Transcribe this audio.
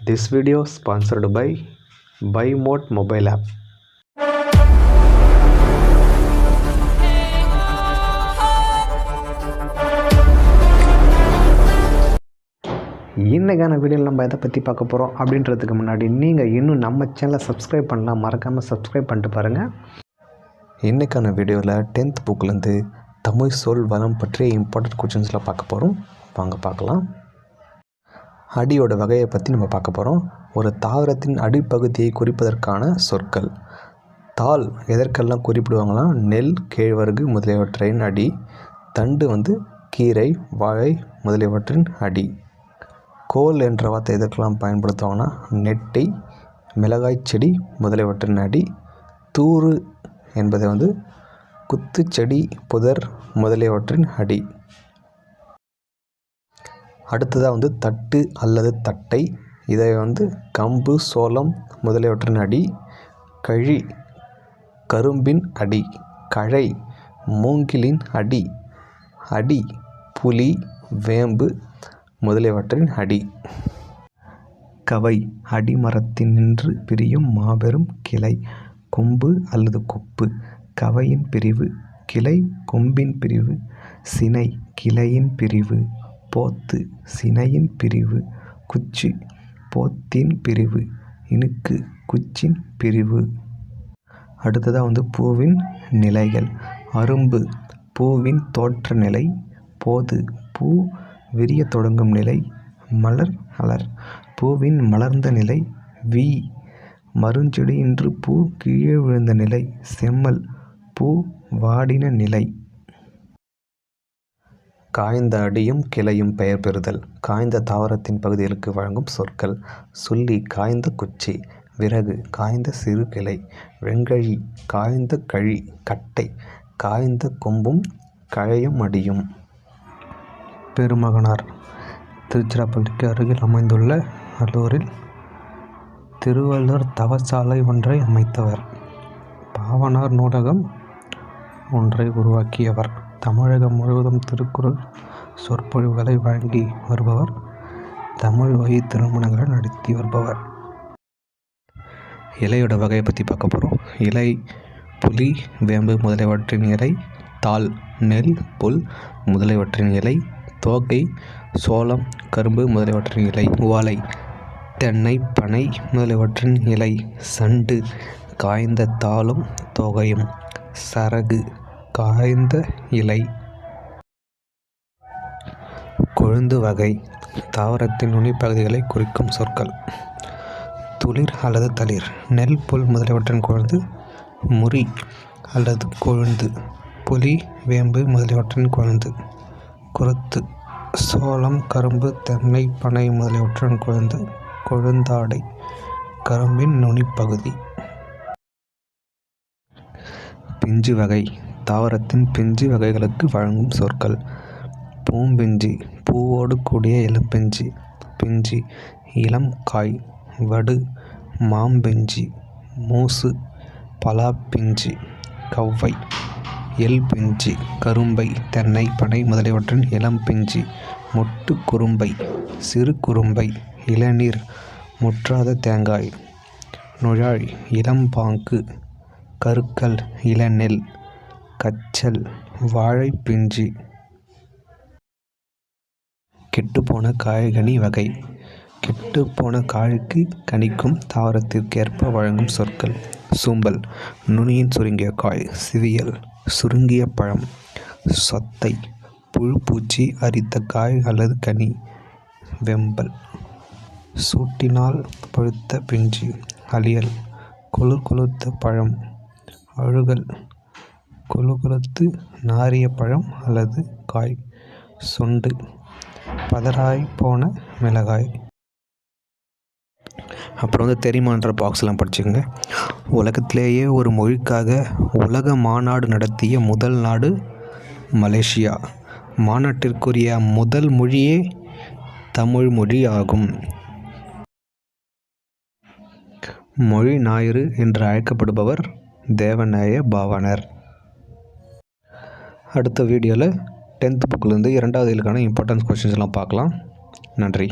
This video sponsored by by mod mobile app இன்றைக்கான வீடியோவில் நம்ம எதை பற்றி பார்க்க போகிறோம் அப்படின்றதுக்கு முன்னாடி நீங்கள் இன்னும் நம்ம சேனலை சப்ஸ்கிரைப் பண்ணலாம் மறக்காமல் சப்ஸ்கிரைப் பண்ணிட்டு பாருங்கள் இன்றைக்கான வீடியோவில் டென்த் புக்லேருந்து தமிழ் சொல் வளம் பற்றிய இம்பார்ட்டன்ட் கொஷின்ஸில் பார்க்க போகிறோம் வாங்க பார்க்கலாம். அடியோட வகையை பற்றி நம்ம பார்க்க போகிறோம் ஒரு தாவரத்தின் அடிப்பகுதியை குறிப்பதற்கான சொற்கள். தாள் எதற்கெல்லாம் குறிப்பிடுவாங்களாம் நெல் கேழ்வரகு முதலியவற்றின் அடி தண்டு வந்து கீரை வாழை முதலியவற்றின் அடி. கோல் என்ற வார்த்தை எதற்கெல்லாம் பயன்படுத்துவாங்கன்னா நெட்டை மிளகாய் செடி முதலியவற்றின் அடி தூறு என்பதை வந்து குத்துச்செடி புதர் முதலியவற்றின் அடி. அடுத்ததாக வந்து தட்டு அல்லது தட்டை. இதை வந்து கம்பு சோளம் முதலியவற்றின் அடி கழி கரும்பின் அடி கழை மூங்கிலின் அடி அடி புலி வேம்பு முதலியவற்றின் அடி. கவை அடிமரத்தினின்று பிரியும் மாபெரும் கிளை கொம்பு அல்லது கொப்பு கவையின் பிரிவு கிளை கொம்பின் பிரிவு சினை கிளையின் பிரிவு போத்து சினையின் பிரிவு குச்சி போத்தின் பிரிவு இனுக்கு குச்சின் பிரிவு. அடுத்ததாக வந்து பூவின் நிலைகள். அரும்பு பூவின் தோற்ற நிலை போது பூ விரிய தொடங்கும் நிலை மலர் அலர். பூவின் மலர்ந்த நிலை வி மருஞ்செடியின்று பூ கீழே விழுந்த நிலை செம்மல் பூ வாடின நிலை. காய்ந்த அடியும் கிளையும் பெயர் பெறுதல். காய்ந்த தாவரத்தின் பகுதிகளுக்கு வழங்கும் சொற்கள். சுள்ளி காய்ந்த குச்சி. விறகு காய்ந்த சிறு கிளை. வெங்கழி காய்ந்த கழி கட்டை. காய்ந்த கொம்பும் கழையும் அடியும். பெருமகனார். திருச்சிராப்பள்ளிக்கு அருகில் அமைந்துள்ள அல்லூரில் திருவள்ளுவர் தவசாலை ஒன்றை அமைத்தவர். பாவனார் நூலகம் ஒன்றை உருவாக்கியவர். தமிழகம் முழுவதும் திருக்குறள் சொற்பொழிவுகளை வழங்கி வருபவர் தமிழ் வழி திருமணங்களை நடத்தி வருபவர். இலையோட வகையை பற்றி பார்க்க போகிறோம் இலை புலி வேம்பு முதலியவற்றின் இலை தாள் நெல் புல் முதலியவற்றின் இலை தோகை சோளம் கரும்பு முதலியவற்றின் இலை வாழை தென்னை பனை முதலியவற்றின் இலை சண்டு காய்ந்த தாளும் தோகையும் சரகு காய்ந்த இலை. கொழுந்து வகை. தாவரத்தின் நுனிப்பகுதிகளை குறிக்கும் சொற்கள். துளிர் அல்லது தளிர். நெல் புல் முதலியவற்றின் கொழுந்து. முறி அல்லது கொழுந்து. புலி வேம்பு முதலியவற்றின் கொழுந்து. குருத்து. சோளம் கரும்பு தென்னை பனை முதலியவற்றின் கொழுந்து. கொழுந்தாடை. கரும்பின் நுனிப்பகுதி பிஞ்சு வகை. தாவரத்தின் பிஞ்சு வகைகளுக்கு வழங்கும் சொற்கள். பூம்பிஞ்சி பூவோடு கூடிய இளம்பிஞ்சி பிஞ்சி இளம் காய் வடு மாம்பிஞ்சி மூசு பலாப்பிஞ்சி கவ்வை எல் பிஞ்சி கரும்பை தென்னை பனை முதலியவற்றின் இளம் பிஞ்சி மொட்டு குறும்பை சிறு குறும்பை இளநீர் முற்றாத தேங்காய் நுழாய் இளம்பாங்கு கருக்கல் இளநெல் கச்சல் வாழைப்பிஞ்சி. கெட்டுப்போன காய்கனி வகை. கெட்டுப்போன காய்க்கு கனிக்கும் தாவரத்திற்கேற்ப வழங்கும் சொற்கள். சூம்பல் நுனியின் சுருங்கிய காய். சிவியல் சுருங்கிய பழம். சொத்தை புழு பூச்சி அரித்த காய் அல்லது கனி. வெம்பல் சூட்டினால் பழுத்த பிஞ்சு. அலியல் கொழு கொழுத்த பழம். அழுகல் கொழு கொழுத்து நாறிய பழம் அல்லது காய் சுண்டு பதறாய் போன மிளகாய். அப்புறம் வந்து தெரிமான்ற பாக்ஸ்லாம் படிச்சுக்கோங்க. உலகத்திலேயே ஒரு மொழிக்காக உலக மாநாடு நடத்திய முதல் நாடு மலேசியா. மாநாட்டிற்குரிய முதல் மொழியே தமிழ் மொழி ஆகும். மொழி ஞாயிறு என்று அழைக்கப்படுபவர் தேவநாய பாவனர் அடுத்த வீடியோவில் டென்த் புக்கிலேருந்து இரண்டாவது இயலுக்கான இம்பார்ட்டன்ஸ் கொஷின்ஸ்லாம் பார்க்கலாம். நன்றி.